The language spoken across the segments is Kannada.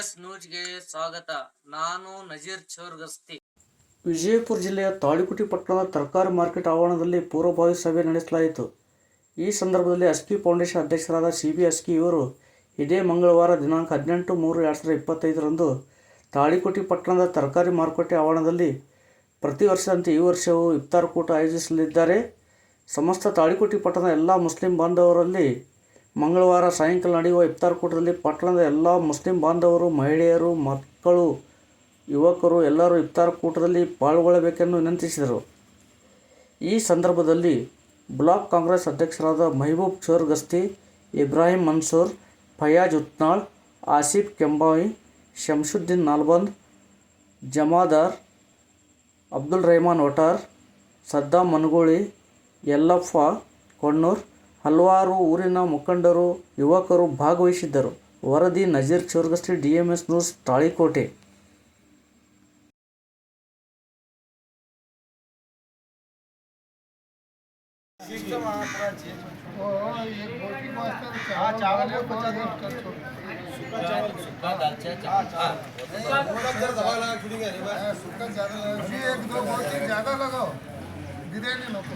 ಡಿಎಂಎಸ್ ನ್ಯೂಸ್ಗೆ ಸ್ವಾಗತ. ನಾನು ನಜೀರ್ ಚೋರ್ಗಸ್ತಿ. ವಿಜಯಪುರ ಜಿಲ್ಲೆಯ ತಾಳಿಕುಟಿ ಪಟ್ಟಣದ ತರಕಾರಿ ಮಾರ್ಕೆಟ್ ಆವರಣದಲ್ಲಿ ಪೂರ್ವಭಾವಿ ಸಭೆ ನಡೆಸಲಾಯಿತು. ಈ ಸಂದರ್ಭದಲ್ಲಿ ಅಸ್ಕಿ ಫೌಂಡೇಶನ್ ಅಧ್ಯಕ್ಷರಾದ ಸಿ ಬಿ ಅಸ್ಕಿ ಇವರು ಇದೇ ಮಂಗಳವಾರ ದಿನಾಂಕ ಹದಿನೆಂಟು ಮೂರು ಎರಡು ಸಾವಿರದ ಇಪ್ಪತ್ತೈದರಂದು ತಾಳಿಕೋಟಿ ಪಟ್ಟಣದ ತರಕಾರಿ ಮಾರುಕಟ್ಟೆ ಆವರಣದಲ್ಲಿ ಪ್ರತಿ ವರ್ಷದಂತೆ ಈ ವರ್ಷವೂ ಇಫ್ತಾರ್ ಕೂಟ ಆಯೋಜಿಸಲಿದ್ದಾರೆ. ಸಮಸ್ತ ತಾಳಿಕೋಟಿ ಪಟ್ಟಣದ ಎಲ್ಲ ಮುಸ್ಲಿಂ ಬಾಂಧವರಲ್ಲಿ ಮಂಗಳವಾರ ಸಾಯಂಕಾಲ ನಡೆಯುವ ಇಫ್ತಾರ್ ಕೂಟದಲ್ಲಿ ಪಟ್ಟಣದ ಎಲ್ಲ ಮುಸ್ಲಿಂ ಬಾಂಧವರು, ಮಹಿಳೆಯರು, ಮಕ್ಕಳು, ಯುವಕರು ಎಲ್ಲರೂ ಇಫ್ತಾರ್ ಕೂಟದಲ್ಲಿ ಪಾಲ್ಗೊಳ್ಳಬೇಕೆಂದು ವಿನಂತಿಸಿದರು. ಈ ಸಂದರ್ಭದಲ್ಲಿ ಬ್ಲಾಕ್ ಕಾಂಗ್ರೆಸ್ ಅಧ್ಯಕ್ಷರಾದ ಮೆಹಬೂಬ್ ಚೋರ್ ಗಸ್ತಿ ಇಬ್ರಾಹಿಂ ಮನ್ಸೂರ್, ಫಯಾಜ್ ಉತ್ನಾಳ್, ಆಸಿಫ್ ಕೆಂಬಾಯಿ ಶಮ್ಸುದ್ದೀನ್ ನಾಲ್ಬಂದ್, ಜಮಾದಾರ್, ಅಬ್ದುಲ್ ರೆಹಮಾನ್ ಒಟಾರ್ ಸದ್ದಾಂ ಮನ್ಗೋಳಿ, ಯಲ್ಲಪ್ಪ ಕೊಣ್ಣೂರ್ ಹಲವಾರು ಊರಿನ ಮುಖಂಡರು ಯುವಕರು ಭಾಗವಹಿಸಿದ್ದರು ವರದಿ Nazeer Chorgasti D M S news Talikote एक दो बोटी ज्यादा लगाओ बिरयानी नको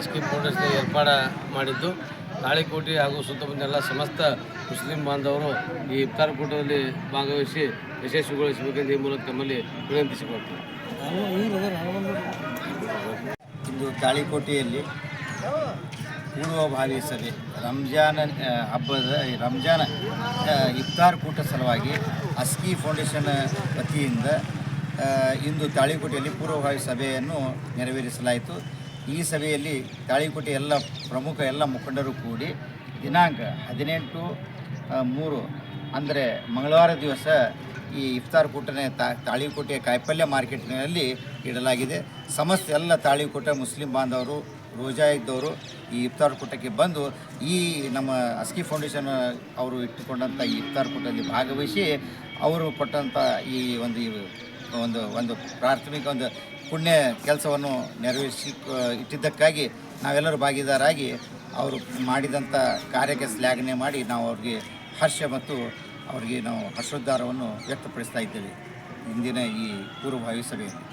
Aski foundation ಏರ್ಪಾಡು ಮಾಡಿದ್ದು. ತಾಳಿಕೋಟೆ ಹಾಗೂ ಸುತ್ತಮುತ್ತ ಎಲ್ಲ ಸಮಸ್ತ ಮುಸ್ಲಿಂ ಬಾಂಧವರು ಈ ಇಫ್ತಾರ್ ಕೂಟದಲ್ಲಿ ಭಾಗವಹಿಸಿ ಯಶಸ್ವಿಗೊಳಿಸಬೇಕೆಂದು ಈ ಮೂಲಕ ತಮ್ಮಲ್ಲಿ ವಿನಂತಿಸಿಕೊಳ್ತೀವಿ ಇಂದು ತಾಳಿಕೋಟೆಯಲ್ಲಿ ಪೂರ್ವಭಾವಿ ಸಭೆ. ರಂಜಾನ್ ಹಬ್ಬದ ಈ ರಂಜಾನ್ ಇಫ್ತಾರ್ ಕೂಟ ಸಲುವಾಗಿ ಅಸ್ಕಿ ಫೌಂಡೇಶನ್ ವತಿಯಿಂದ ಇಂದು ತಾಳಿಕೋಟೆಯಲ್ಲಿ ಪೂರ್ವಭಾವಿ ಸಭೆಯನ್ನು ನೆರವೇರಿಸಲಾಯಿತು. ಈ ಸಭೆಯಲ್ಲಿ ತಾಳಿಕೋಟೆ ಎಲ್ಲ ಪ್ರಮುಖ ಎಲ್ಲ ಮುಖಂಡರು ಕೂಡಿ ದಿನಾಂಕ ಹದಿನೆಂಟು ಮೂರು, ಅಂದರೆ ಮಂಗಳವಾರ ದಿವಸ ಈ ಇಫ್ತಾರ್ ಕೂಟನೆ ತಾ ತಾಳಿಕೋಟೆ ಕಾಯಿಪಲ್ಯ ಮಾರ್ಕೆಟ್ನಲ್ಲಿ ಇಡಲಾಗಿದೆ. ಸಮಸ್ತ ಎಲ್ಲ ತಾಳಿಕೋಟೆ ಮುಸ್ಲಿಂ ಬಾಂಧವರು, ರೋಜಾ ಇದ್ದವರು ಈ ಇಫ್ತಾರ್ ಕೂಟಕ್ಕೆ ಬಂದು ಈ ನಮ್ಮ ಅಸ್ಕಿ ಫೌಂಡೇಶನ್ ಅವರು ಇಟ್ಟುಕೊಂಡಂಥ ಈ ಇಫ್ತಾರ್ ಕೂಟದಲ್ಲಿ ಭಾಗವಹಿಸಿ ಅವರು ಕೊಟ್ಟಂಥ ಈ ಒಂದು ಒಂದು ಒಂದು ಪ್ರಾಥಮಿಕ ಒಂದು ಪುಣ್ಯ ಕೆಲಸವನ್ನು ನೆರವೇರಿಸಿ ಇಟ್ಟಿದ್ದಕ್ಕಾಗಿ ನಾವೆಲ್ಲರೂ ಭಾಗಿದಾರಾಗಿ ಅವರು ಮಾಡಿದಂಥ ಕಾರ್ಯಕ್ಕೆ ಶ್ಲಾಘನೆ ಮಾಡಿ ನಾವು ಅವ್ರಿಗೆ ಹರ್ಷ ಮತ್ತು ಅವರಿಗೆ ನಾವು ಹರ್ಷೋದ್ಧಾರವನ್ನು ವ್ಯಕ್ತಪಡಿಸ್ತಾ ಇದ್ದೇವೆ. ಇಂದಿನ ಈ ಪೂರ್ವಭಾವಿ ಸಭೆಯಲ್ಲಿ.